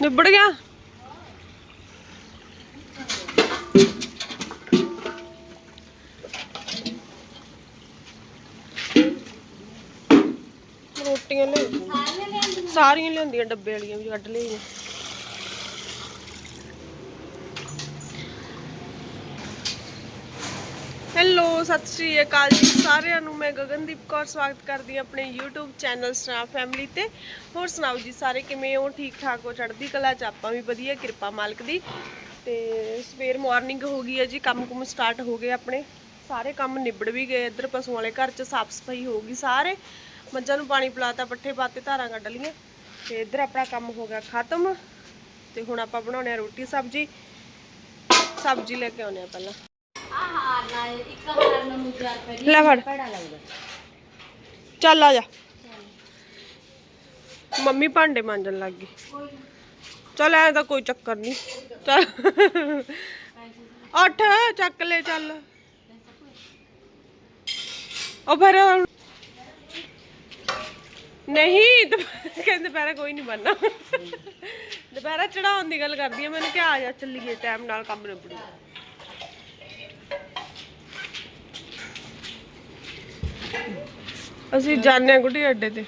ਨਿਬੜ ਗਿਆ? ਰੋਟੀਆਂ ਲੈ ਸਾਰੀਆਂ ਲਿਆਂਦੀਆਂ ਡੱਬੇ ਵਾਲੀਆਂ ਵੀ ਕੱਢ ਲਈਆਂ। ਹੈਲੋ ਸਤਿ ਸ਼੍ਰੀ ਅਕਾਲ ਜੀ ਸਾਰਿਆਂ ਨੂੰ। ਮੈਂ ਗਗਨਦੀਪ ਕੌਰ, ਸਵਾਗਤ ਕਰਦੀ ਹਾਂ ਆਪਣੇ YouTube ਚੈਨਲ ਸਨਾ ਫੈਮਿਲੀ ਤੇ। ਹੋਰ ਸੁਣਾਓ ਜੀ ਸਾਰੇ, ਕਿਵੇਂ ਹੋ? ਠੀਕ ਠਾਕ ਹੋ? ਚੜ੍ਹਦੀ ਕਲਾ ਚ ਆਪਾਂ ਵੀ ਵਧੀਆ, ਕਿਰਪਾ ਮਾਲਕ ਦੀ। ਤੇ ਸਵੇਰ ਮਾਰਨਿੰਗ ਹੋ ਗਈ ਹੈ ਜੀ ਕੰਮ ਕੁਮ ਸਟਾਰਟ ਹੋ ਗਏ ਆਪਣੇ। ਸਾਰੇ ਕੰਮ ਨਿਬੜ ਵੀ ਗਏ, ਇੱਧਰ ਪਸ਼ੂਆਂ ਵਾਲੇ ਘਰ ਚ ਸਾਫ਼ ਸਫ਼ਾਈ ਹੋ ਗਈ ਸਾਰੇ। ਮੱਝਾਂ ਨੂੰ ਪਾਣੀ ਪਿਲਾਤਾ, ਪੱਠੇ ਪਾਤੇ, ਧਾਰਾਂ ਕੱਢ ਲਈਆਂ। ਤੇ ਇੱਧਰ ਆਪਣਾ ਕੰਮ ਹੋ ਗਿਆ ਖਤਮ। ਤੇ ਹੁਣ ਆਪਾਂ ਬਣਾਉਣੇ ਆ ਰੋਟੀ, ਸਬਜ਼ੀ। ਸਬਜ਼ੀ ਲੈ ਕੇ ਆਉਣੇ ਆ ਪਹਿਲਾਂ। ਲੈ ਫੜ। ਚੱਲ ਆ ਜਾ। ਮੰਮੀ ਭਾਂਡੇ ਮਾਂਜਣ ਲੱਗ ਗਈ। ਚੱਲ ਐ ਤਾਂ ਕੋਈ ਚੱਕਰ ਨਹੀਂ ਚੱਲ। ਉੱਠ, ਚੱਕ ਲੈ ਚੱਲ। ਉਹ ਫਿਰ ਨਹੀਂ ਕਹਿੰਦੇ ਦੁਪਹਿਰਾ ਕੋਈ ਨਹੀਂ ਬਣਨਾ। ਦੁਪਹਿਰਾ ਚੜਾਉਣ ਦੀ ਗੱਲ ਕਰਦੀ ਆ, ਮੈਨੂੰ ਕਿਹਾ ਆ ਜਾ, ਚੱਲੀਏ ਟਾਈਮ ਨਾਲ ਕੰਮ ਨਿਬੜੂ। ਅਸੀਂ ਜਾਣੇ ਆ ਗੁੱਡੀ ਅੱਡੇ ਤੇ।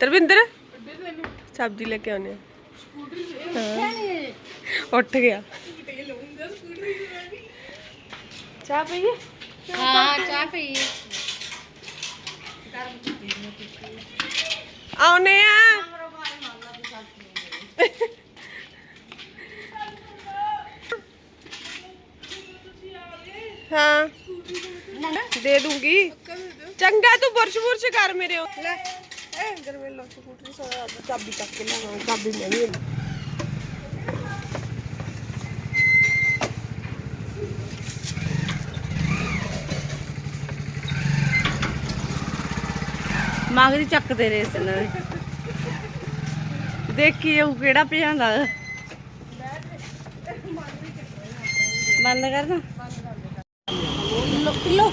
ਤਰਵਿੰਦਰ ਸਬਜ਼ੀ ਲੈ ਕੇ ਆਉਣੇ ਆ ਉੱਠ ਗਿਆ। ਚਾਹ ਪਈਏ ਹਾਂ? ਚਾਹ ਪੀ ਆਉਨੇ ਆ ਹਾਂ। ਦੇ ਦੂੰਗੀ। ਚੰਗਾ ਤੂੰ ਬੁਰਸ਼ ਬੁਰਸ਼ ਕਰ ਮੇਰੇ ਉਹ। ਲੈ ਇਹ ਇਧਰ ਵੇ ਲੋ ਸਕੂਟਰੀ ਸੋ ਚਾਬੀ ਚੱਕ ਕੇ ਲੈ ਚਾਬੀ ਮੈਂ ਵੀ ਮਗਰੀ ਚੱਕਦੇ ਰਹੇ ਇਸ ਨਾਲ ਦੇਖੀ ਕਿਹੜਾ ਭਜਾਉਂਦਾ। ਬੰਦ ਕਰ ਨਾ ਕਿਲੋ ਕਿਲੋ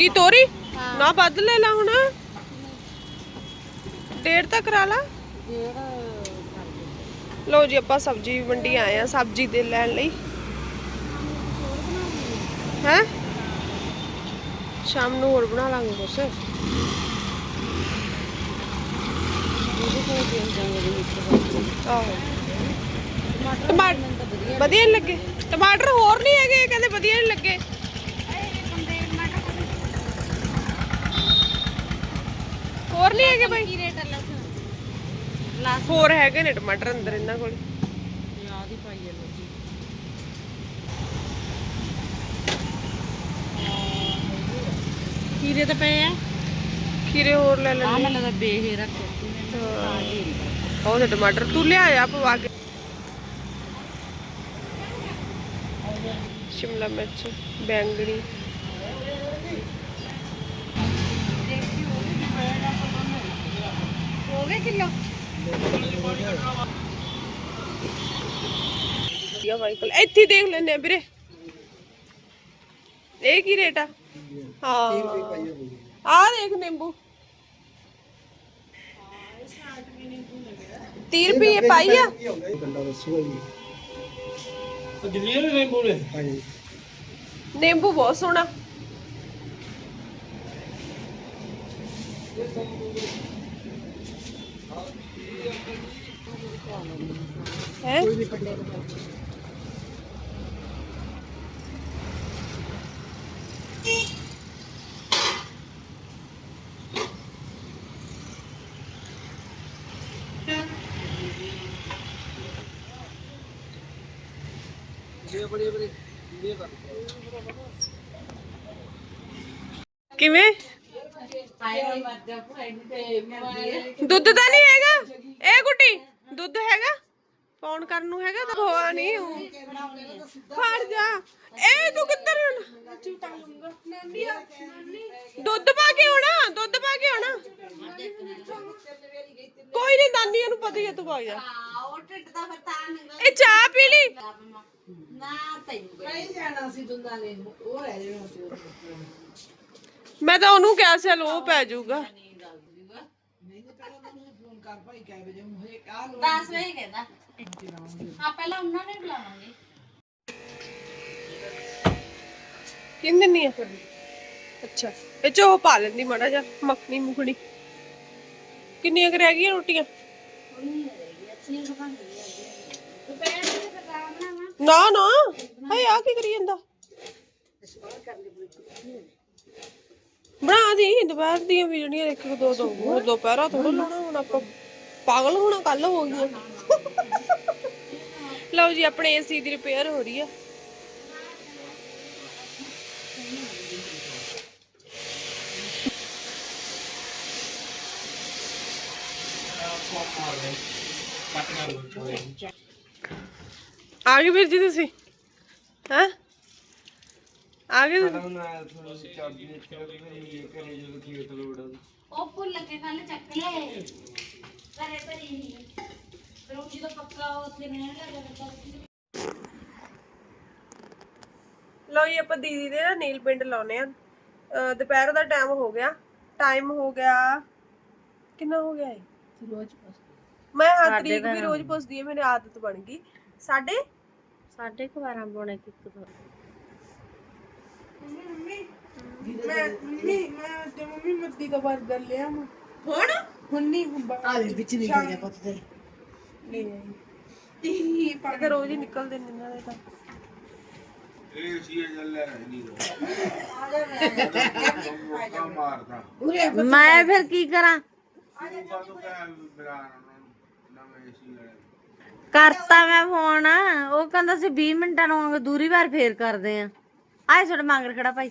ਕੀ ਤੋਰੀ? ਨਾ ਵੱਧ ਲੈ ਲਾ ਹੁਣ। ਡੇਢ ਤੱਕ ਕਰਾ ਲਾ। ਲੋ ਜੀ ਆਪਾਂ ਸਬਜ਼ੀ ਮੰਡੀ ਆਏ ਆ ਸਬਜ਼ੀ ਦੇ ਲੈਣ ਲਈ। ਹੈ? ਸ਼ਾਮ ਨੂੰ ਹੋਰ ਬਣਾ ਲਾਂਗੇ ਕੁਛ। ਟਮਾਟਰ ਵਧੀਆ ਨੀ ਲੱਗੇ। ਟਮਾਟਰ ਹੋਰ ਨਹੀਂ ਹੈਗੇ ਕਹਿੰਦੇ ਵਧੀਆ ਨਹੀਂ ਲੱਗੇ। ਹੋਰ ਨਹੀਂ ਹੈਗੇ ਬਾਈ? ਰੇਟ ਲਸਣ? ਹੋਰ ਹੈਗੇ ਨੇ ਟਮਾਟਰ ਅੰਦਰ ਇਹਨਾਂ ਕੋਲ। ਯਾਦ ਹੀ ਪਾਈ ਹੈ ਲੋਕੀ। ਖੀਰੇ ਤਾਂ ਪਏ ਆ। ਖੀਰੇ ਹੋਰ ਲੈ ਆ ਲੈਣੇ ਮੈਨੂੰ ਲੱਗਦਾ ਬੇਹੇ ਰੱਖ। ਉਹ ਤੇ ਟਮਾਟਰ ਤੂੰ ਲਿਆ ਆ ਪਵਾ ਕੇ। ਸ਼ਿਮਲਾ ਮਿਰਚ ਬੈਂਗਣੀ। ਹੋ ਗਏ ਕਿਲੋ ਵਧੀਆ ਵਾਈਕਲ ਇੱਥੇ ਹੀ ਦੇਖ ਲੈਨੇ ਆ ਵੀਰੇ ਇਹ ਕੀ ਰੇਟ ਆ ਹਾਂ ਆ ਦੇਖ ਨਿੰਬੂ 30 ਰੁਪਏ ਪਾਈ ਆ ਗੰਡਾ ਦੱਸੂਗਾ ਜੀ ਦਿੱਲੀ ਦੇ ਨਿੰਬੂ ਨੇ ਹਾਂਜੀ ਨਿੰਬੂ ਬਹੁਤ ਸੋਹਣਾ ਹੈ ਕਿਵੇਂ ਦੁੱਧ ਤਾਂ ਨਹੀਂ ਹੈਗਾ ਇਹ ਗੁੱਡੀ ਦੁੱਧ ਹੈਗਾ? ਪਾਉਣ ਕਰਨ ਨੂੰ ਹੈਗਾ? ਤਾਂ ਹੋਆ ਨਹੀਂ। ਫੜ ਜਾ। ਇਹ ਤੂੰ ਕਿੱਧਰ ਹੁਣ? ਦੁੱਧ ਪਾ ਕੇ ਆਉਣਾ ਦੁੱਧ ਪਾ ਕੇ ਆਉਣਾ। ਕੋਈ ਨਹੀਂ ਦਾਨੀਆਂ ਨੂੰ ਪਤਾ ਹੀ ਹੈ ਤੂੰ ਪਾ ਜਾ। ਇਹ ਚਾਹ ਪੀ ਲਈ? ਮੈਂ ਤਾਂ ਉਹਨੂੰ ਕਿਹਾ ਸੀ ਲੋ ਪੈ ਜਾਊਗਾ। 10 ਵਜੇ ਕਹਿੰਦਾ। ਹਾਂ ਪਹਿਲਾਂ ਉਹਨਾਂ ਨੇ ਬੁਲਾਵਾਂਗੇ। ਕਿੰਨ ਦਿੰਨੀ ਆ ਫਿਰ? ਅੱਛਾ ਇਹ ਚ ਉਹ ਪਾ ਲੈਂਦੀ ਮਾੜਾ ਜਿਹਾ ਮੱਖਣੀ ਮੁਖਣੀ। ਕਿੰਨੀਆਂ ਕੁ ਰਹਿ ਗਈਆਂ ਰੋਟੀਆਂ? ਦੁਪਹਿਰ ਦੇ ਫਿਰ ਰਾਮ ਬਣਾਵਾਂ ਨਾ ਨਾ। ਹਏ ਆ ਕੀ ਕਰੀ ਜਾਂਦਾ? ਬਣਾ ਦੀ, ਦੁਪਹਿਰ ਦੀਆਂ ਵੀ ਜਿਹੜੀਆਂ ਇੱਕ ਇੱਕ ਦੋ ਦੋ ਹੋਰ ਦੁਪਹਿਰਾ ਥੋੜਾ ਲਾਉਣਾ ਹੁਣ ਆਪਾਂ। ਪਾਗਲ ਹੋਣਾ ਕੱਲ ਹੋ ਗਈਆਂ ਲਓ ਜੀ, ਆਪਣੇ ਏਸੀ ਦੀ ਰਿਪੇਅਰ ਹੋ ਰਹੀ ਆ। ਆ ਗਏ ਵੀਰ ਜੀ ਤੁਸੀਂ? ਹਾਂ? ਆ ਗਏ ਤੁਸੀਂ? ਉਹ ਭੁੱਲ ਕੇ ਕੱਲ ਚੱਕ ਲੈ ਘਰੇ ਭਰੀ ਫਿਰ ਉਹ ਜਦੋਂ ਪੱਕਾ ਉੱਥੇ ਰਹਿਣ ਲੱਗਾ ਤਾਂ ਲਓ ਜੀ ਆਪਾਂ ਦੀਦੀ ਦੇ ਨਾ ਨੀਲ ਪਿੰਡ ਲਾਉਨੇ ਆ ਅਹ ਦੁਪਹਿਰ ਦਾ ਟਾਈਮ ਹੋ ਗਿਆ। ਟਾਈਮ ਹੋ ਗਿਆ ਕਿੰਨਾ ਹੋ ਗਿਆ ਰੋਜ਼ ਮੈਂ ਹਾਂ ਤਰੀਕ ਵੀ ਰੋਜ਼ ਪੁੱਛਦੀ ਹੈ ਮੇਰੀ ਆਦਤ ਬਣ ਗਈ। ਸਾਡੇ? ਸਾਢੇ 12 ਪੌਣੇ ਕਿ ਇੱਕ ਤੋਂ। ਮੈਂ ਮੰਮੀ ਮੈਂ ਤੇ ਮੰਮੀ ਮੱਦੀ ਦਾ ਬਰਗਰ ਲਿਆ ਮੈਂ ਹੁਣ? ਹੁਣ ਨਹੀਂ ਹੁੰਦਾ ਆ ਦੇ ਵਿੱਚ ਨਿਕਲ ਗਿਆ ਪੁੱਤ ਤੇ ਲੈ ਆਈ ਇਹ ਇਹ ਤਾਂ ਰੋਜ਼ ਹੀ ਨਿਕਲਦੇ ਨੇ ਇਹਨਾਂ ਦੇ ਤਾਂ। ਉਰੇ ਮੈਂ ਫਿਰ ਕੀ ਕਰਾਂ? ਕਰਤਾ ਮੈਂ ਫੋਨ। ਉਹ ਕਹਿੰਦਾ ਸੀ 20 ਮਿੰਟਾਂ ਨੂੰ ਦੂਰੀ ਵਾਰ ਫੇਰ ਕਰਦੇ ਆ। ਆਏ ਛੋੜ ਮੰਗਰ ਖੜਾ ਭਾਈ।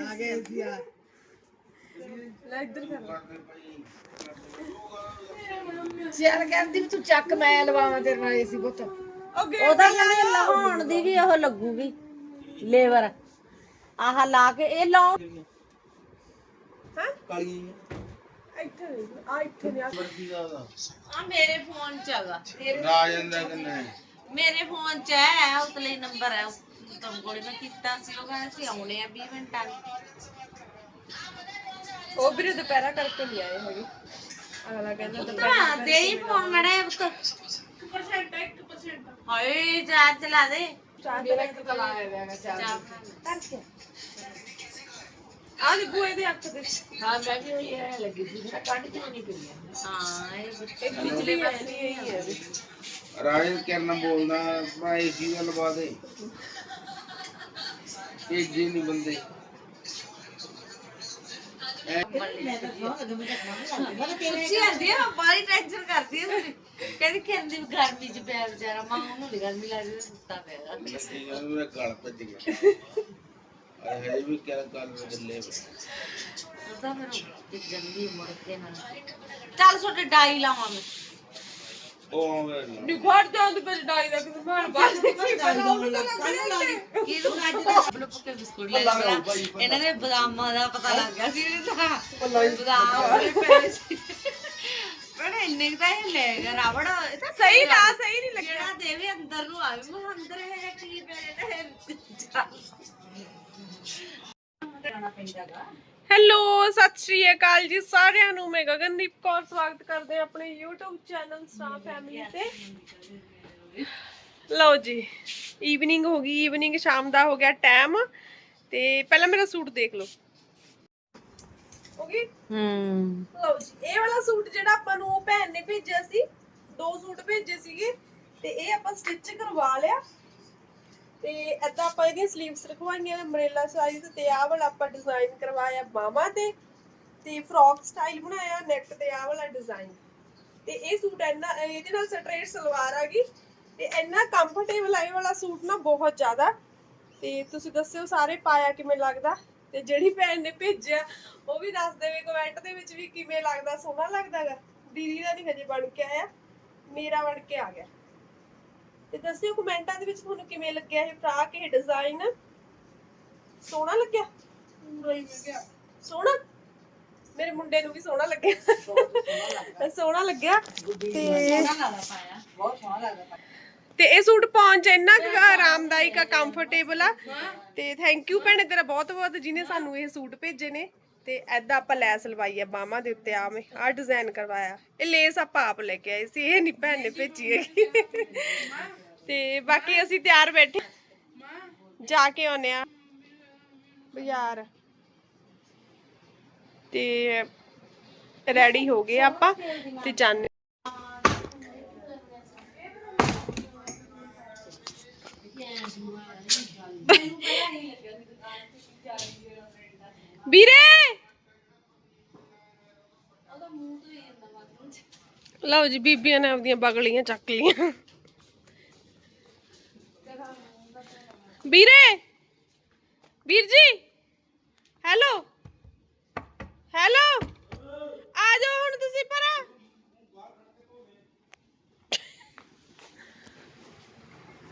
ਆ ਗਏ ਸੀ ਆ। ਲੈ ਇੱਧਰ ਕਰ ਚੱਲ ਕਹਿੰਦੀ ਵੀ ਤੂੰ ਚੱਕ ਮੈਂ ਲਵਾਵਾਂ ਤੇਰੇ ਨਾਲ ਏਸੀ ਪੁੱਤ। ਓਕੇ ਉਹਦਾ ਕਹਿੰਦੇ ਲਾਉਣ ਦੀ ਵੀ ਉਹ ਲੱਗੂਗੀ। ਲੇਬਰ। ਆਹ ਲਾ ਕੇ ਇਹ ਲਾਉ ਹੈ ਇੱਥੇ ਨਹੀਂ, ਆ ਇੱਥੇ ਨਹੀਂ ਆ ਆ ਮੇਰੇ ਫੋਨ ਚ ਹੈਗਾ। ਕਿੰਨਾ ਮੇਰੇ ਫੋਨ ਚ ਹੈ ਉਤਲੇ ਨੰਬਰ ਹੈ। ਕੋਲ ਮੈਂ ਕੀਤਾ ਸੀ ਉਹ ਕਹਿੰਦੇ ਸੀ ਆਉਣੇ ਆ 20 ਮਿੰਟਾਂ ਵਿੱਚ ਉਹ ਵੀਰੇ ਦੁਪਹਿਰਾ ਕਰਕੇ ਨਹੀਂ ਆਏ ਹੈਗੇ ਅਗਲਾ ਕਹਿੰਦਾ ਦੁਪਹਿਰ ਭਰਾ ਦੇ ਹੀ ਫੋਨ ਮੜੇ ਪੁੱਤ 1% 1% ਹਾਏ ਚਾਰ ਚਲਾ ਦੇ। ਮੇਰਾ ਇੱਕ ਤਲਾ ਆਇਆ ਹੈਗਾ ਚੱਲ ਚਾਰ ਆ ਜੀ ਬੂਏ ਦੇ ਅੱਖ ਦੇ। ਹਾਂ ਮੈਂ ਵੀ ਉਹੀ ਐ ਲੱਗੀ ਸੀ ਮੇਰਾ ਕੱਢ ਕੇ ਨਹੀਂ ਪਈ ਹਾਂ ਇਹ ਇੱਕ ਪਿਛਲੇ ਪਾਸੇ ਹੀ ਹੈ ਵੀ ਰਾਜਨ ਕਿਰਨ ਬੋਲਦਾ ਮੈਂ ਏਸੀ ਦਾ ਲਵਾ ਦੇ ਭੇਜੇ ਨਹੀਂ ਬੰਦੇ। ਸੱਚੀ ਆਂਦੀ ਆ ਬਾਰੀ ਟੈਨਸ਼ਨ ਕਰਦੀ ਆ ਮੇਰੀ। ਕਹਿੰਦੀ ਕਹਿੰਦੀ ਵੀ ਗਰਮੀ ਚ ਪਿਆ ਵਿਚਾਰਾ ਮਾਂ ਉਹਨੂੰ ਨੀ ਗਰਮੀ ਲੱਗਦੀ ਸੁੱਤਾ ਪਿਆ। ਮੈਂ ਗਲ ਭੱਜ ਗਿਆ। ਅਰੇ ਹੈ ਵੀ ਕਿਆ ਗੱਲ ਗੱਲੇ ਉਹਦਾ ਫਿਰ ਜਲਦੀ ਮੁੜ ਕੇ ਨਾ ਚੱਲ ਛੋਟੇ ਡਾਈ ਲਾਵਾਂ ਮੈਂ ਉਹ ਆਵੇ ਨਾ ਨਿਖੜ ਜਾਂਦ ਪਰ ਡਾਈ ਦਾ ਕਿਤੇ ਮਾਰ ਬਾਜ ਕਿਹਨੂੰ ਅੱਜ ਦਾ ਬਲੂ ਪੱਕੇ ਬਿਸਕੁਟ ਲੈ ਲਿਆ ਇਹਨਾਂ ਦੇ ਬਦਾਮਾਂ ਦਾ ਪਤਾ ਲੱਗ ਗਿਆ ਸੀ ਇਹਨੂੰ ਤਾਂ ਬਦਾਮ ਬੜੇ ਪਏ ਸੀ। ਬੜਾ ਇੰਨੇ ਕੁ ਤਾਂ ਇਹ ਲੈ ਗਿਆ ਰਾਵੜ ਇਹ ਤਾਂ ਸਹੀ ਨਾ ਸਹੀ ਨਹੀਂ ਲੱਗਿਆ। ਜਿਹੜਾ ਦੇਵੇ ਅੰਦਰ ਨੂੰ ਆਵੇ ਮੈਂ ਅੰਦਰ ਜਿਹਾ ਕੀ ਮੇਰੇ ਨਾ ਹੈਲੋ ਸਤਿ ਸ਼੍ਰੀ ਅਕਾਲ ਜੀ ਸਾਰਿਆਂ ਨੂੰ। ਮੈਂ ਗਗਨਦੀਪ ਕੌਰ ਸਵਾਗਤ ਕਰਦੇ ਹਾਂ ਆਪਣੇ YouTube ਚੈਨਲ ਸਟਾਰ ਫੈਮਿਲੀ ਤੇ। ਲਓ ਜੀ ਈਵਨਿੰਗ ਹੋ ਗਈ ਈਵਨਿੰਗ ਸ਼ਾਮ ਦਾ ਹੋ ਗਿਆ ਟਾਈਮ ਤੇ ਪਹਿਲਾਂ ਮੇਰਾ ਸੂਟ ਦੇਖ ਲਓ। ਹੋ ਗਈ? ਹੂੰ। ਲਓ ਜੀ ਇਹ ਵਾਲਾ ਸੂਟ ਜਿਹੜਾ ਆਪਾਂ ਨੂੰ ਉਹ ਭੈਣ ਨੇ ਭੇਜਿਆ ਸੀ। ਦੋ ਸੂਟ ਭੇਜੇ ਸੀਗੇ। ਤੇ ਇਹ ਆਪਾਂ ਸਟਿਚ ਕਰਵਾ ਲਿਆ। ਤੇ ਏਦਾਂ ਆਪਾਂ ਇਹਦੀਆਂ ਸਲੀਵਸ ਰਖਵਾਈਆਂ ਅਮਰੇਲਾ ਸਾਈਜ਼ ਤੇ ਆਹ ਵਾਲਾ ਆਪਾਂ ਡਿਜ਼ਾਈਨ ਕਰਵਾਇਆ ਬਾਹਾਂ ਤੇ ਤੇ ਫਰੋਕ ਸਟਾਈਲ ਬਣਾਇਆ ਨੈਕ ਤੇ ਆਹ ਵਾਲਾ ਡਿਜ਼ਾਈਨ ਤੇ ਇਹ ਸੂਟ ਇੰਨਾ, ਇਹਦੇ ਨਾਲ ਸਟ੍ਰੇਟ ਸਲਵਾਰ ਆ ਗਈ, ਤੇ ਇੰਨਾ ਕੰਫਰਟੇਬਲ ਆ ਇਹ ਵਾਲਾ ਸੂਟ ਨਾ ਬਹੁਤ ਜ਼ਿਆਦਾ। ਤੇ ਤੁਸੀਂ ਦੱਸਿਓ ਸਾਰੇ ਪਾਇਆ ਕਿਵੇਂ ਲੱਗਦਾ? ਤੇ ਜਿਹੜੀ ਭੈਣ ਨੇ ਭੇਜਿਆ, ਉਹ ਵੀ ਦੱਸ ਦੇਵੇ ਕਮੈਂਟ ਦੇ ਵਿੱਚ ਵੀ ਕਿਵੇਂ ਲੱਗਦਾ, ਸੋਹਣਾ ਲੱਗਦਾਗਾ ਦੀਦੀ ਦਾ ਨਹੀਂ ਹਜੇ ਬਣ ਕੇ ਆਇਆ, ਮੇਰਾ ਬਣ ਕੇ ਆ ਗਿਆ। ਤੇ ਦੱਸਿਓ ਕਮੈਂਟਾਂ ਦੇ ਵਿੱਚ ਤੁਹਾਨੂੰ ਕਿਵੇਂ ਲੱਗਿਆ ਇਹ ਫਰਾਕ ਇਹ ਡਿਜ਼ਾਈਨ ਸੋਹਣਾ ਲੱਗਿਆ? ਪੂਰਾ ਹੀ ਮੈਂ ਕਿਹਾ ਸੋਹਣਾ? ਮੇਰੇ ਮੁੰਡੇ ਨੂੰ ਵੀ ਸੋਹਣਾ ਲੱਗਿਆ। ਸੋਹਣਾ ਲੱਗਿਆ। ਤੇ ਬਹੁਤ ਸੋਹਣਾ ਲੱਗਦਾ ਤੇ ਇਹ ਸੂਟ ਪਾਉਣ ਚ ਇੰਨਾ ਆਰਾਮਦਾਇਕ ਆ ਕੰਫਰਟੇਬਲ ਆ। ਤੇ ਥੈਂਕ ਯੂ ਭੈਣੇ ਤੇਰਾ ਬਹੁਤ ਬਹੁਤ ਜਿਹਨੇ ਸਾਨੂੰ ਇਹ ਸੂਟ ਭੇਜੇ ਨੇ। ਤੇ ਐਦਾਂ ਆਪਾਂ ਲੈਸ ਲਵਾਈ ਆ ਬਾਹਾਂ ਦੇ ਉੱਤੇ ਆਵੇਂ ਆ ਡਿਜ਼ਾਈਨ ਕਰਵਾਇਆ। ਇਹ ਲੇਸ ਆਪਾਂ ਆਪ ਲੈ ਕੇ ਆਏ ਸੀ, ਇਹ ਨਹੀਂ ਭੈਣ ਨੇ ਭੇਜੀ ਹੈਗੀ। ਤੇ ਬਾਕੀ ਅਸੀਂ ਤਿਆਰ ਬੈਠੇ। ਜਾ ਕੇ ਆਉਨੇ ਆ ਬਾਜ਼ਾਰ। ਤੇ ਰੈਡੀ ਹੋ ਗਏ ਆਪਾਂ ਤੇ ਜਾਣੇ ਵੀਰੇ! ਲਓ ਜੀ, ਬੀਬੀਆਂ ਨੇ ਆਪਦੀਆਂ ਬਗਲੀਆਂ ਚੱਕ ਲੀਆਂ ਵੀਰੇ! ਵੀਰ ਜੀ! ਹੈਲੋ! ਹੈਲੋ! ਆ ਜਾਓ ਹੁਣ ਤੁਸੀਂ ਪਰਾਂ।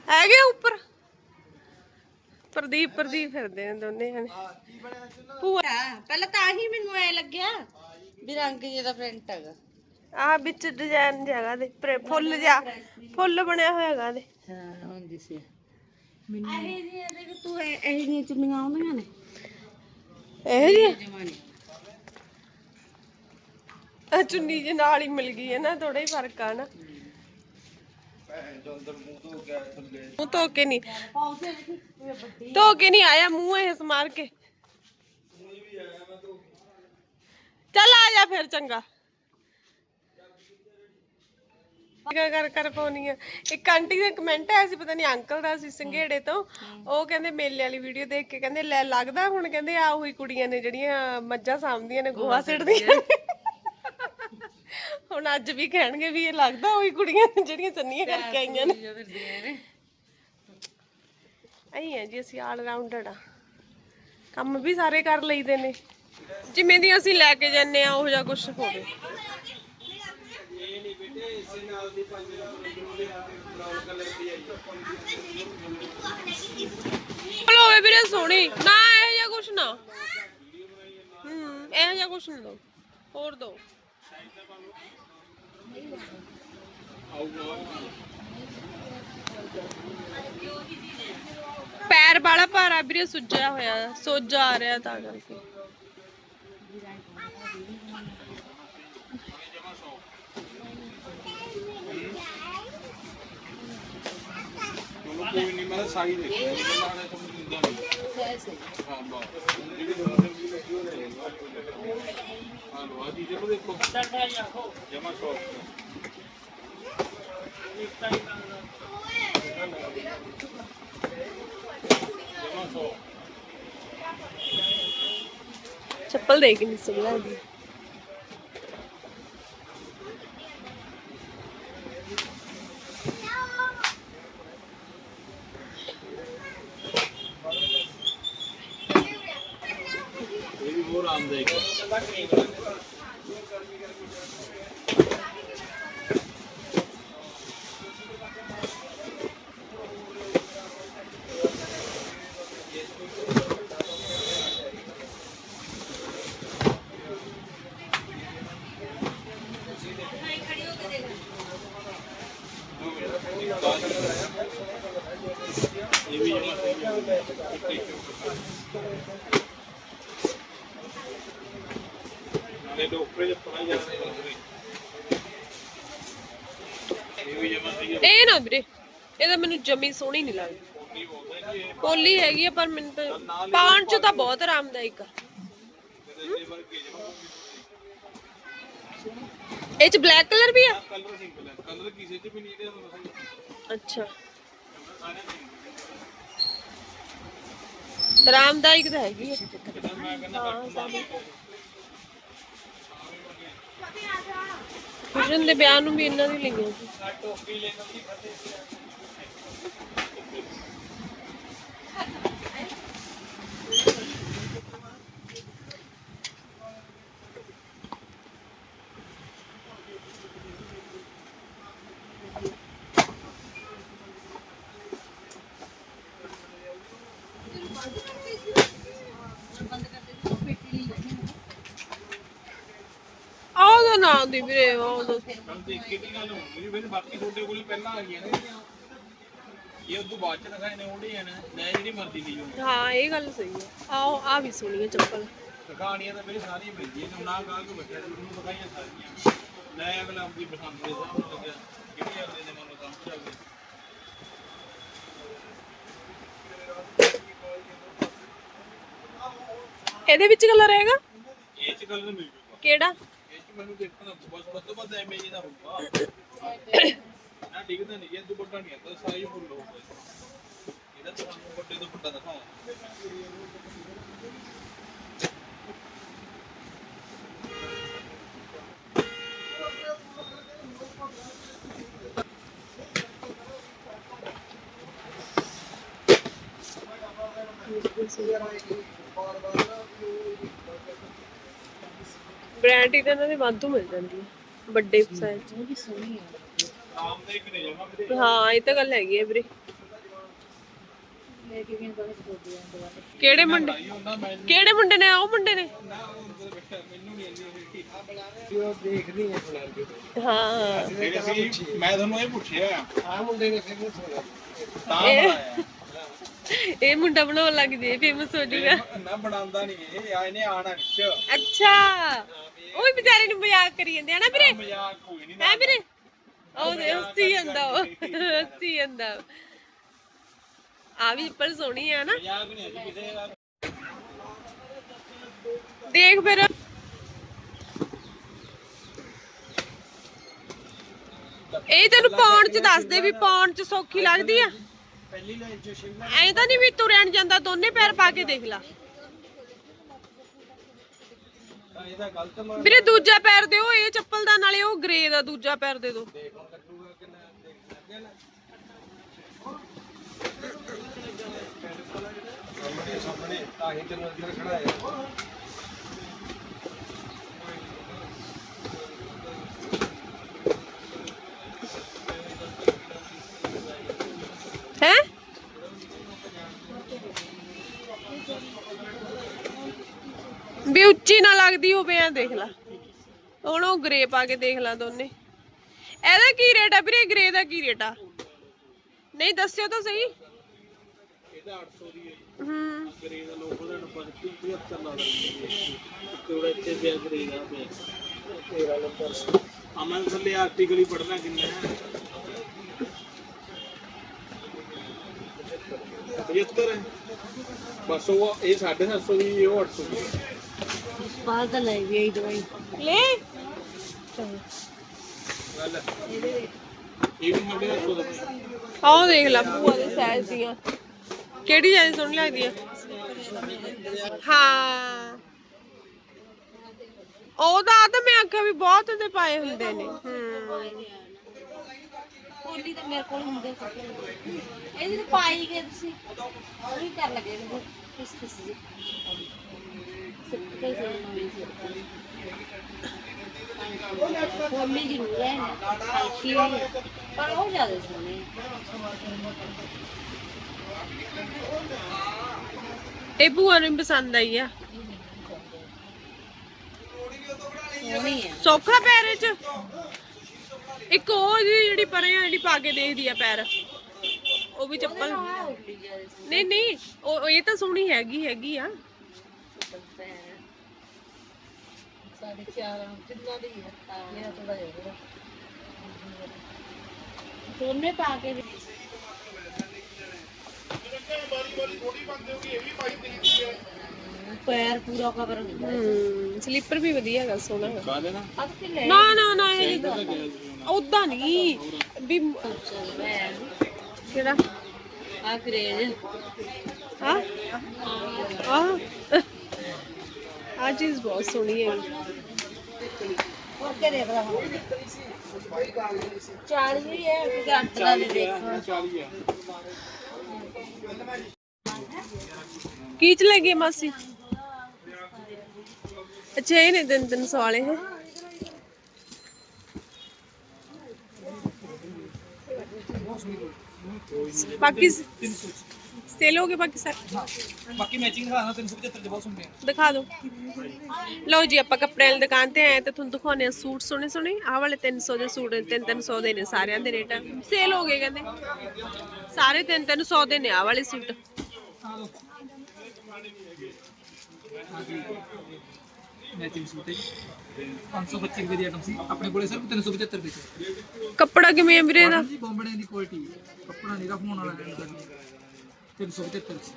ਹੈਗੇ ਉੱਪਰ। ਪ੍ਰਦੀਪ ਪ੍ਰਦੀਪ ਫਿਰਦੇ ਨੇ ਦੋਨੇ ਹਨ ਭੂਆ ਪਹਿਲਾਂ ਤਾਂ ਹੀ ਮੈਨੂੰ ਐ ਲੱਗਿਆ ਵੀ ਰੰਗ ਜਿਹੇ ਦਾ ਪ੍ਰਿੰਟ ਹੈਗਾ। ਆ ਵਿੱਚ ਡਿਜ਼ਾਈਨ ਜਗਾ ਦੇ ਫੁੱਲ ਜਿਹਾ ਫੁੱਲ ਬਣਿਆ ਹੋਇਆ ਹੈਗਾ ਦੇ। ਹਾਂ ਹੁੰਦੀ ਸੀ। ਇਹ ਜੀ ਦੇਖ ਤੂੰ ਇਹ ਇਹ ਜੀਆਂ ਚੁੰਨੀਆਂ ਆਉਂਦੀਆਂ ਨੇ? ਇਹ ਜੀ ਆ ਚੁੰਨੀ ਜੇ ਨਾਲ ਹੀ ਮਿਲ ਗਈ ਹੈ ਨਾ ਥੋੜਾ ਹੀ ਫ਼ਰਕ ਆ ਨਾ। ਜੋ ਮੂੰਹ ਧੋ ਕੇ ਨਹੀਂ। ਧੋ ਕੇ ਨਹੀਂ ਆਇਆ ਮੂੰਹ ਇਹ ਸਮਾਰ ਕੇ। ਚੱਲ ਆ ਜਾ ਫਿਰ ਚੰਗਾ। ਕਰ ਕਰ ਕਰ ਪਾਉਣੀ ਆ। ਇੱਕ ਆਂਟੀ ਦਾ ਕਮੈਂਟ ਆਇਆ ਸੀ ਪਤਾ ਨਹੀਂ ਅੰਕਲ ਦਾ ਸੀ ਸੰਘੇੜੇ ਤੋਂ। ਉਹ ਕਹਿੰਦੇ ਮੇਲੇ ਵਾਲੀ ਵੀਡੀਓ ਦੇਖ ਕੇ ਕਹਿੰਦੇ ਲੈ ਲੱਗਦਾ ਹੁਣ? ਕਹਿੰਦੇ ਆ ਉਹੀ ਕੁੜੀਆਂ ਨੇ ਜਿਹੜੀਆਂ ਮੱਝਾਂ ਸਾਂਭਦੀਆਂ ਨੇ ਗੋਹਾ ਸਿੱਟਦੀਆਂ ਨੇ। ਹੁਣ ਅੱਜ ਵੀ ਕਹਿਣਗੇ ਵੀ ਇਹ ਲੱਗਦਾ ਉਹੀ ਕੁੜੀਆਂ ਨੇ ਜਿਹੜੀਆਂ ਚੰਨੀਆਂ ਕਰਕੇ ਆਈਆਂ ਨੇ। ਅਹੀਂ ਹੈ ਜੀ ਅਸੀਂ ਆਲ ਰਾਉਂਡਰ ਆ। ਕੰਮ ਵੀ ਸਾਰੇ ਕਰ ਲਈਦੇ ਨੇ। ਜਿਵੇਂ ਦੀ ਅਸੀਂ ਲੈ ਕੇ ਜਾਂਦੇ ਆ ਉਹ ਜਿਹਾ ਕੁਝ ਹੋਵੇ। ਚਲੋ ਵੀਰੇ ਸੋਹਣੀ। ਨਾ ਇਹ ਜਿਹਾ ਕੁਝ ਨਾ। ਹੂੰ ਇਹ ਜਿਹਾ ਕੁਝ ਨਾ ਦੋ। ਹੋਰ ਦੋ। ਪੈਰ ਵਾਲਾ ਭਾਰਾ ਵੀਰੇ ਸੁੱਜਿਆ ਹੋਇਆ, ਸੋਜਾ ਆ ਰਿਹਾ ਤਾਂ ਕਰਕੇ। ਕੋਈ ਨਹੀਂ ਮੈਂ ਸਾਈ ਦੇਖਿਆ ਦੇਖੋ ਜਮਾ ਸ਼ੌਕ ਜਮਾ Amém. ਜਮੀ ਸੋਹਣੀ ਨਹੀਂ ਲੱਗਦੀ। ਨਹੀਂ ਹੈਗੀ ਆ, ਪਰ ਮੈਨੂੰ ਪਾਉਣ ਚ ਤਾਂ ਬਹੁਤ ਆਰਾਮਦਾਇਕ ਆ। ਇਹ ਚ ਬਲੈਕ ਕਲਰ ਵੀ ਆ? ਕਲਰ ਸਿੰਪਲ ਹੈ ਕਲਰ ਕਿਸੇ ਚ ਵੀ ਨਹੀਂ ਇਹਦੇ ਅੱਛਾ। ਆਰਾਮਦਾਇਕ ਤਾਂ ਹੈਗੀ ਆ। ਖੁਸ਼ਨ ਦੇ ਵਿਆਹ ਨੂੰ ਵੀ ਇਹਨਾਂ ਦੀ ਲਈਆਂ ਸੀ। ਟੋਪੀ ਲੈਣ ਦੀ ਫਤੇ ਆਹ ਦਾ ਨਾਂ ਦੀ ਵੀਰੇ ਆਹ ਦੇਖ ਕੇ ਕੀ ਗੱਲ ਹੋਊਗੀ ਫਿਰ ਬਾਕੀ ਤੁਹਾਡੇ ਕੋਲ ਪਹਿਲਾਂ ਆ ਨੇ। ਇਹ ਉਦੋਂ ਬਾਅਦ ਚ ਦਿਖਾਏ ਨੇ ਉਹਦੇ ਹਨ। ਮੈਂ ਜਿਹੜੀ ਮਰਜ਼ੀ ਲਈ ਜਾਓ ਹਾਂ ਇਹ ਗੱਲ ਸਹੀ ਹੈ। ਆਹ ਆ ਵੀ ਸੋਹਣੀ ਹੈ ਚੱਪਲ। ਕਹਾਣੀਆਂ ਤਾਂ ਮੇਰੇ ਸਾਰੀਆਂ ਮਿਲਦੀਆਂ ਨੇ ਨਾ ਗਾ ਕੇ ਬੱਚਿਆਂ ਨੂੰ ਬਤਾਈਆਂ ਸਾਰੀਆਂ। ਲੈ ਅਗਲਾ ਆਪਣੀ ਪਸੰਦ ਦੇ ਹਿਸਾਬ ਨਾਲ ਲੱਗਿਆ ਕਿਹੜੀ ਅਗਲੇ ਦੇ ਮਨ ਨੂੰ ਸਮਝ ਆ ਗਈ। ਇਹਦੇ ਵਿੱਚ ਕਲਰ ਹੈਗਾ? ਇਹ ਚ ਗੱਲ ਮਿਲ ਜੂਗਾ। ਕਿਹੜਾ? ਇਹ ਚ ਮੈਨੂੰ ਦੇਖਣਾ ਬਸ ਵੱਧ ਤੋਂ ਵੱਧ ਐਵੇਂ ਜੀ ਦਾ ਹੋਊਗਾ। ਨਾ ਡਿੱਗਦਾ ਨਹੀਂ ਇਹ ਦੁਪੱਟਾ ਨਹੀਂ ਆਉਂਦਾ ਸਾਈਜ਼ ਫੁੱਲ ਹੋਊਗਾ ਇਹਦਾ ਤੁਹਾਨੂੰ ਵੱਡੇ ਤੋਂ ਵੱਡਾ ਦਿਖਾਇਆ ਬ੍ਰਾਂਡ ਇਹਨਾਂ ਦੇ ਵਾਧੂ ਮਿਲ ਜਾਂਦੀ ਹੈ ਵੱਡੇ ਸਾਈਜ਼ ਦੇ ਜਾਵਾਂ ਵੀਰੇ ਹਾਂ ਇਹ ਤਾਂ ਗੱਲ ਹੈਗੀ ਹੈ ਵੀਰੇ। ਕਿਹੜੇ ਮੁੰਡੇ? ਕਿਹੜੇ ਮੁੰਡੇ ਨੇ? ਉਹ ਮੁੰਡੇ ਨੇ? ਨਾ ਹੈ। ਜਿਹੜੇ ਸੀ ਮੈਂ ਤੁਹਾਨੂੰ ਇਹ ਪੁੱਛਿਆ। ਆ ਮੁੰਡੇ ਨੇ ਫਿਰ ਸੋਣਾ ਤਾਂ ਇਹ- ਬਣਾਇਆ। ਇਹ ਮੁੰਡਾ ਬਣਾਉਣ ਲੱਗ ਜੇ ਫੇਮਸ ਹੋ ਜਾਊਗਾ ਨਾ ਬਣਾਉਂਦਾ ਨਹੀਂ ਇਹ ਆ ਇਹਨੇ ਆਣਾ ਵਿੱਚ। ਅੱਛਾ। ਉਹ ਵੀ ਵਿਚਾਰੇ ਨੂੰ ਮਜ਼ਾਕ ਕਰੀ ਜਾਂਦੇ ਆ ਨਾ ਵੀਰੇ? ਮਜ਼ਾਕ ਕੋਈ ਨਹੀਂ ਹੈ ਵੀਰੇ? ਉਹ ਦੇ ਹੱਸੀ ਜਾਂਦਾ ਉਹ ਹੱਸੀ ਜਾਂਦਾ। ਆ ਵੀ ਪਰ ਸੋਹਣੀ ਆ ਨਾ। ਮਜ਼ਾਕ ਨਹੀਂ ਹੈ ਕਿਸੇ ਦਾ ਦੇਖ ਫਿਰ। ਇਹ ਤੈਨੂੰ ਪਾਉਣ ਚ ਦੱਸ ਦੇ ਵੀ ਪਾਉਣ ਚ ਸੌਖੀ ਲੱਗਦੀ ਆ। ਪਹਿਲੀ ਲਾਈਨ ਚ ਸ਼ਿਮਲਾ ਐਂ ਤਾਂ ਨਹੀਂ ਵੀ ਤੁਰਿਆ ਜਾਂਦਾ ਦੋਨੇ ਪੈਰ ਪਾ ਕੇ ਦੇਖ ਲਾ। ਤਾਂ ਇਹਦਾ ਗਲਤ ਮਾਰ ਵੀਰੇ ਦੂਜਾ ਪੈਰ ਦਿਓ ਇਹ ਚੱਪਲ ਦਾ ਨਾਲੇ ਉਹ ਗ੍ਰੇ ਦਾ ਦੂਜਾ ਪੈਰ ਦੇ ਦਿਓ। ਦੇਖ ਹੁਣ ਕੱਟੂਗਾ ਕਿ ਨਾ ਦੇਖ ਲੱਗਿਆ ਨਾ ਸਾਹਮਣੇ ਸਾਹਮਣੇ ਤਾਂ ਹੀ ਤੈਨੂੰ ਅੰਦਰ ਖੜਾ ਹੈ ਹੈ ਵੀ ਉੱਚੀ ਨਾ ਲੱਗਦੀ ਹੋਵੇ ਆ ਦੇਖ ਲਾ। ਹੁਣ ਉਹ ਗ੍ਰੇ ਪਾ ਕੇ ਦੇਖ ਲਾ ਦੋਨੇ। ਇਹਦਾ ਕੀ ਰੇਟ ਆ ਵੀਰੇ? ਗ੍ਰੇ ਦਾ ਕੀ ਰੇਟ ਆ? ਨਹੀਂ, ਦੱਸਿਓ ਤਾਂ ਸਹੀ। ਇਹਦਾ 800 ਦੀ ਹੈ। ਹੂੰ ਗਰੇ ਦਾ ਲੋਗੋ ਦਾ ਨੰਬਰ 75 ਲਾ ਦਿੰਦੇ ਕੋੜਾ ਇੱਥੇ ਪਿਆ ਗਰੇ ਦਾ ਪਿਆ 13 ਨੰਬਰ ਅਮਨ ਥੱਲੇ ਆਰਟੀਕਲ ਹੀ ਪੜਨਾ ਕਿੰਨਾ ਹੈ 75 ਹੈ ਬਸ ਉਹ ਇਹ 750 ਦੀ। ਇਹ 800 ਦੀ ਹੈ। ਬਾਹਰ ਤਾਂ ਲੈ। ਵੀ ਆਈ ਦਵਾਈ ਲੈ ਗੱਲ ਹੈ। ਇਹ ਵੀ ਸਾਡੇ 800 ਦਾ ਪਿਆ। ਆਹ ਦੇਖ ਲਾ, ਭੂਆ ਦੇ ਸਾਈਜ਼ ਦੀਆਂ। ਕਿਹੜੀ ਜ਼ਿਆਦਾ ਸੋਹਣੀ ਲੱਗਦੀ ਆ? ਹਾਂ। ਉਹਦਾ ਤਾਂ ਮੈਂ ਆਖਿਆ ਵੀ ਬਹੁਤ ਤੇ ਪਾਏ ਹੁੰਦੇ ਨੇ। ਕੋਲੀ ਤਾਂ ਮੇਰੇ ਕੋਲ ਹੁੰਦੇ ਸੀ। ਇਹਦੇ ਪਾਈ ਗਏ ਤੁਸੀਂ। ਉਹ ਵੀ ਕਰ ਲਗੇ ਕਿਸ ਕਿਸ ਜੀ ਸਿੱਕੇ ਸੇ ਨਵੀਂ ਸੀ ਕੋਲੀ ਜ਼ਰੂਰ ਹੈ ਹਲਕੀ ਹੈ, ਪਰ ਉਹ ਜ਼ਿਆਦਾ ਸੋਹਣੀ ਇਹ ਭੂਆ ਨੂੰ ਵੀ ਪਸੰਦ ਆਈ ਆ। ਸੋਹਣੀ ਹੈ ਸੌਖਾ ਪੈਰ ਇਹ ਚ। ਇੱਕ ਉਹ ਜਿਹੀ ਜਿਹੜੀ ਪਰੇ ਆ ਜਿਹੜੀ ਪਾ ਕੇ ਦੇਖਦੀ ਆ ਪੈਰ। ਉਹ ਵੀ ਚੱਪਲ। ਨਹੀਂ ਨਹੀਂ ਉਹ ਇਹ ਤਾਂ ਸੋਹਣੀ ਹੈਗੀ ਹੈਗੀ ਆ। ਹੈ। ਸਾਡੇ ਚਾਰ ਜਿੰਨਾ ਦੀ ਹੈ ਇਹ ਥੋੜਾ ਜਿਹਾ ਦੋਨੇ ਪਾ ਕੇ ਪੈਰ ਪੂਰਾ ਕਵਰ ਹੁੰਦਾ ਹੂੰ ਸਲੀਪਰ ਵੀ ਵਧੀਆ ਹੈਗਾ ਸੋਹਣਾ ਹੈਗਾ। ਅੱਜ ਕਿ ਲੈ ਨਾ ਨਾ ਨਾ ਇਹ ਉਦਾਂ ਨਹੀਂ। ਵੀ ਕਿਹੜਾ? ਆ ਕਰੇਜ ਹਾਂ ਆ ਆ ਚੀਜ਼ ਬਹੁਤ ਸੋਹਣੀ ਹੈ। ਓਕੇ ਦੇਖ ਲਾ 40 ਹੈ ਕਿ ਘੱਟ ਦਾ ਵੀ ਦੇਖ 40 ਹੈ ਕੀ ਚ ਲੈ ਗਈ ਮਾਸੀ? ਅੱਛਾ ਇਹ ਨੇ ਤਿੰਨ ਤਿੰਨ ਸੌ ਵਾਲੇ ਹੈ ਬਾਕੀ ਸੇਲ ਹੋ ਗਏ ਬਾਕੀ ਸਾਰੇ ਬਾਕੀ ਮੈਚਿੰਗ ਦਿਖਾਣਾ 375 ਦੇ ਬਹੁਤ ਸੁਣਦੇ ਆ। ਦਿਖਾ ਦਿਓ। ਲਓ ਜੀ ਆਪਾਂ ਕੱਪੜੇ ਵਾਲੀ ਦੁਕਾਨ ਤੇ ਆਏ ਤੇ ਤੁਹਾਨੂੰ ਦਿਖਾਉਣੇ ਆ ਸੂਟ ਸੋਹਣੇ ਸੋਹਣੇ। ਆਹ ਵਾਲੇ 300 ਦੇ ਸੂਟ 3 300 ਦੇ ਨੇ ਸਾਰਿਆਂ ਦੇ ਰੇਟ। ਸੇਲ ਹੋ ਗਏ ਕਹਿੰਦੇ। ਸਾਰੇ 3 300 ਦੇ ਨੇ ਆਹ ਵਾਲੇ ਸੂਟ। ਮੈਚਿੰਗ ਸੂਟ ਹੈ ਜੀ? 525 ਰੁਪਏ ਦੀ ਆਈਟਮ ਸੀ। ਆਪਣੇ ਕੋਲੇ ਸਿਰਫ 375 ਰੁਪਏ ਚ ਕੱਪੜਾ ਕਿਵੇਂ ਆ ਵੀਰੇ ਇਹਦਾ? ਜੀ ਬੰਬੜੇ ਦੀ ਕੁਆਲਿਟੀ ਕੱਪੜਾ ਨਹੀਂ ਰਫਾਉਣ ਵਾਲਾ ਹੈ 375 ਚ